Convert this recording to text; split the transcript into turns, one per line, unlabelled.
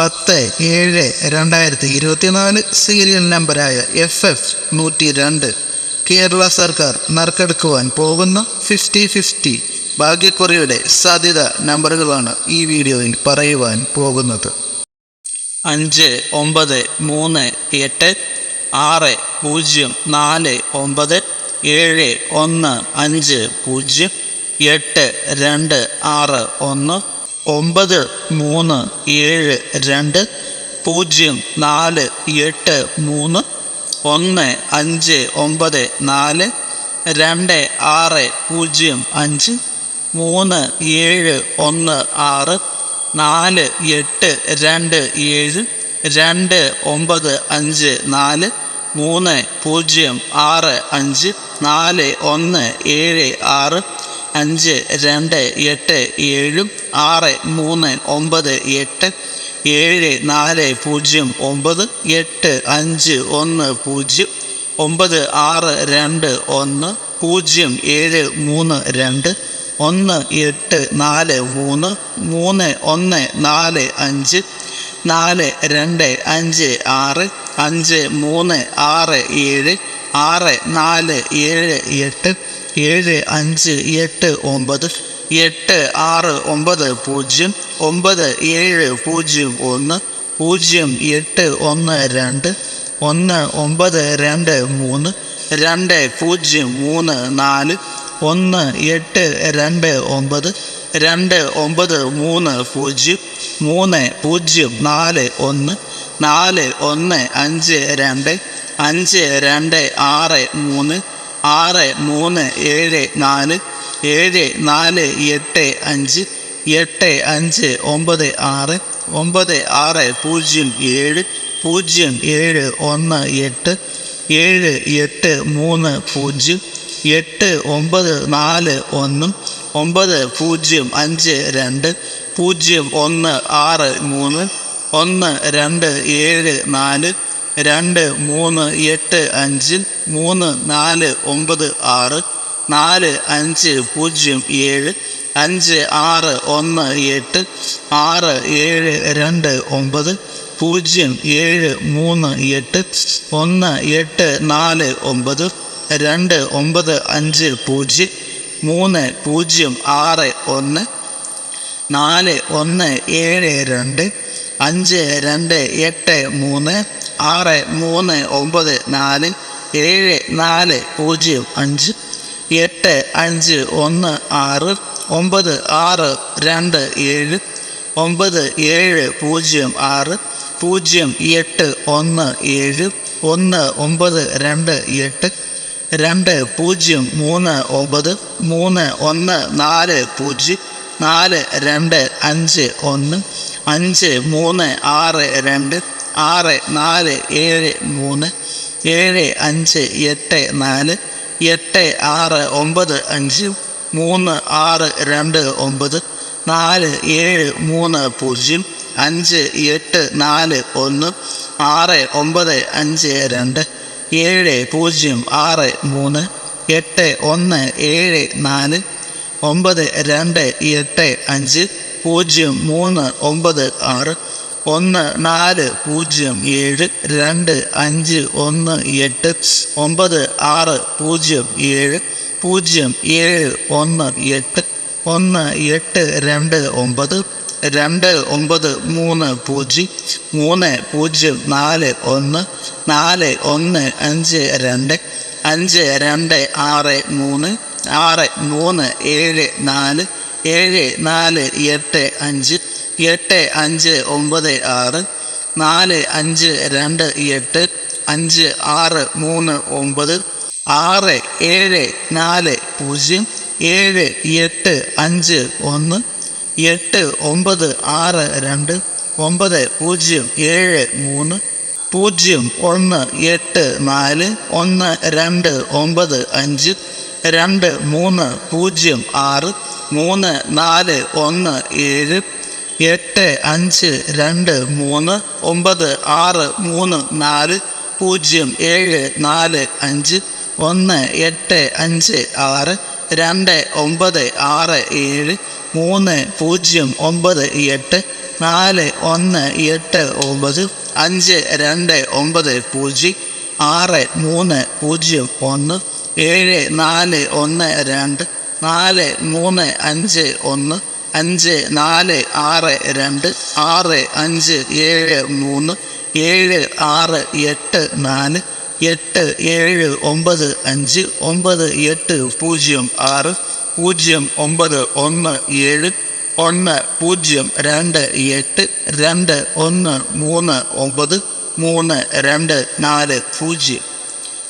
ഏഴ് രണ്ടായിരത്തി ഇരുപത്തിനാല് സീരിയൽ നമ്പറായ എഫ് എഫ് നൂറ്റി രണ്ട് കേരള സർക്കാർ നറുക്കെടുക്കുവാൻ പോകുന്ന ഫിഫ്റ്റി ഫിഫ്റ്റി ഭാഗ്യക്കുറിയുടെ സാധ്യത നമ്പറുകളാണ് ഈ വീഡിയോയിൽ പറയുവാൻ പോകുന്നത്.
അഞ്ച് ഒമ്പത് മൂന്ന് എട്ട് ആറ് പൂജ്യം നാല് ഒമ്പത് ഏഴ് ഒന്ന് അഞ്ച് പൂജ്യം എട്ട് രണ്ട് ആറ് ഒന്ന് ഒമ്പത് മൂന്ന് ഏഴ് രണ്ട് പൂജ്യം നാല് എട്ട് മൂന്ന് ഒന്ന് അഞ്ച് ഒമ്പത് നാല് രണ്ട് ആറ് പൂജ്യം അഞ്ച് മൂന്ന് ഏഴ് ഒന്ന് ആറ് നാല് എട്ട് രണ്ട് ഏഴ് രണ്ട് ഒമ്പത് അഞ്ച് നാല് മൂന്ന് പൂജ്യം ആറ് അഞ്ച് നാല് ഒന്ന് ഏഴ് ആറ് അഞ്ച് രണ്ട് എട്ട് ഏഴും ആറ് മൂന്ന് ഒമ്പത് എട്ട് ഏഴ് നാല് പൂജ്യം ഒമ്പത് എട്ട് അഞ്ച് ഒന്ന് പൂജ്യം ഒമ്പത് ആറ് രണ്ട് ഒന്ന് പൂജ്യം ഏഴ് മൂന്ന് രണ്ട് ഒന്ന് എട്ട് നാല് മൂന്ന് മൂന്ന് ഒന്ന് നാല് അഞ്ച് നാല് രണ്ട് അഞ്ച് ആറ് അഞ്ച് മൂന്ന് ആറ് ഏഴ് ആറ് നാല് ഏഴ് എട്ട് ഏഴ് അഞ്ച് എട്ട് ഒമ്പത് എട്ട് ആറ് ഒമ്പത് പൂജ്യം ഒമ്പത് ഏഴ് പൂജ്യം ഒന്ന് പൂജ്യം എട്ട് ഒന്ന് രണ്ട് ഒന്ന് ഒമ്പത് രണ്ട് മൂന്ന് രണ്ട് പൂജ്യം മൂന്ന് നാല് ഒന്ന് എട്ട് രണ്ട് ഒമ്പത് രണ്ട് ഒമ്പത് മൂന്ന് പൂജ്യം മൂന്ന് പൂജ്യം നാല് ഒന്ന് നാല് ഒന്ന് അഞ്ച് രണ്ട് അഞ്ച് രണ്ട് ആറ് മൂന്ന് ആറ് മൂന്ന് ഏഴ് നാല് ഏഴ് നാല് എട്ട് അഞ്ച് എട്ട് അഞ്ച് ഒമ്പത് ആറ് ഒമ്പത് ആറ് പൂജ്യം ഏഴ് പൂജ്യം ഏഴ് ഒന്ന് എട്ട് ഏഴ് എട്ട് മൂന്ന് പൂജ്യം എട്ട് ഒമ്പത് നാല് ഒന്നും ഒമ്പത് പൂജ്യം അഞ്ച് രണ്ട് പൂജ്യം ഒന്ന് ആറ് മൂന്ന് ഒന്ന് രണ്ട് ഏഴ് നാല് രണ്ട് മൂന്ന് എട്ട് അഞ്ച് മൂന്ന് നാല് ഒമ്പത് ആറ് നാല് അഞ്ച് പൂജ്യം ഏഴ് അഞ്ച് ആറ് ഒന്ന് എട്ട് ആറ് ഏഴ് രണ്ട് ഒമ്പത് പൂജ്യം ഏഴ് മൂന്ന് എട്ട് ഒന്ന് എട്ട് നാല് ഒമ്പത് രണ്ട് ഒമ്പത് അഞ്ച് പൂജ്യം മൂന്ന് പൂജ്യം ആറ് ഒന്ന് നാല് ഒന്ന് ഏഴ് രണ്ട് അഞ്ച് രണ്ട് എട്ട് മൂന്ന് ആറ് മൂന്ന് ഒമ്പത് നാല് ഏഴ് നാല് പൂജ്യം അഞ്ച് എട്ട് അഞ്ച് ഒന്ന് ആറ് ഒമ്പത് ആറ് രണ്ട് ഏഴ് ഒമ്പത് ഏഴ് പൂജ്യം ആറ് പൂജ്യം എട്ട് ഒന്ന് ഏഴ് ഒന്ന് ഒമ്പത് രണ്ട് എട്ട് രണ്ട് പൂജ്യം മൂന്ന് ഒമ്പത് മൂന്ന് ഒന്ന് നാല് പൂജ്യം നാല് രണ്ട് അഞ്ച് ഒന്ന് അഞ്ച് മൂന്ന് ആറ് രണ്ട് ആറ് നാല് ഏഴ് മൂന്ന് ഏഴ് അഞ്ച് എട്ട് നാല് എട്ട് ആറ് ഒമ്പത് അഞ്ച് മൂന്ന് ആറ് രണ്ട് ഒമ്പത് നാല് ഏഴ് മൂന്ന് പൂജ്യം അഞ്ച് എട്ട് നാല് ഒന്ന് ആറ് ഒമ്പത് അഞ്ച് രണ്ട് ഏഴ് പൂജ്യം ആറ് മൂന്ന് എട്ട് ഒന്ന് ഏഴ് നാല് ഒമ്പത് രണ്ട് എട്ട് അഞ്ച് പൂജ്യം മൂന്ന് ഒമ്പത് ആറ് ഒന്ന് നാല് പൂജ്യം ഏഴ് രണ്ട് അഞ്ച് ഒന്ന് എട്ട് ഒമ്പത് ആറ് പൂജ്യം ഏഴ് പൂജ്യം ഏഴ് ഒന്ന് എട്ട് ഒന്ന് എട്ട് രണ്ട് ഒമ്പത് രണ്ട് ഒമ്പത് മൂന്ന് പൂജ്യം മൂന്ന് പൂജ്യം നാല് ഒന്ന് നാല് ഒന്ന് അഞ്ച് രണ്ട് അഞ്ച് രണ്ട് ആറ് മൂന്ന് ആറ് മൂന്ന് ഏഴ് നാല് ഏഴ് നാല് എട്ട് അഞ്ച് എട്ട് അഞ്ച് ഒമ്പത് ആറ് നാല് അഞ്ച് രണ്ട് എട്ട് അഞ്ച് ആറ് മൂന്ന് ഒമ്പത് ആറ് ഏഴ് നാല് പൂജ്യം ഏഴ് എട്ട് അഞ്ച് ഒന്ന് എട്ട് ഒമ്പത് ആറ് രണ്ട് ഒമ്പത് പൂജ്യം ഏഴ് മൂന്ന് പൂജ്യം ഒന്ന് എട്ട് നാല് ഒന്ന് രണ്ട് ഒമ്പത് അഞ്ച് രണ്ട് മൂന്ന് പൂജ്യം ആറ് മൂന്ന് നാല് ഒന്ന് ഏഴ് എട്ട് അഞ്ച് രണ്ട് മൂന്ന് ഒമ്പത് ആറ് മൂന്ന് നാല് പൂജ്യം ഏഴ് നാല് അഞ്ച് ഒന്ന് എട്ട് അഞ്ച് ആറ് രണ്ട് ഒമ്പത് ആറ് ഏഴ് മൂന്ന് പൂജ്യം ഒമ്പത് എട്ട് നാല് ഒന്ന് എട്ട് ഒമ്പത് അഞ്ച് രണ്ട് ഒമ്പത് പൂജ്യം ആറ് മൂന്ന് പൂജ്യം ഒന്ന് ഏഴ് നാല് ഒന്ന് രണ്ട് നാല് മൂന്ന് അഞ്ച് ഒന്ന് അഞ്ച് നാല് ആറ് രണ്ട് ആറ് അഞ്ച് ഏഴ് മൂന്ന് ഏഴ് ആറ് എട്ട് നാല് എട്ട് ഏഴ് ഒമ്പത് അഞ്ച് ഒമ്പത് എട്ട് പൂജ്യം ആറ് പൂജ്യം ഒമ്പത് ഒന്ന് ഏഴ് ഒന്ന് പൂജ്യം രണ്ട് എട്ട് രണ്ട് ഒന്ന് മൂന്ന് ഒമ്പത് മൂന്ന് രണ്ട് നാല് പൂജ്യം.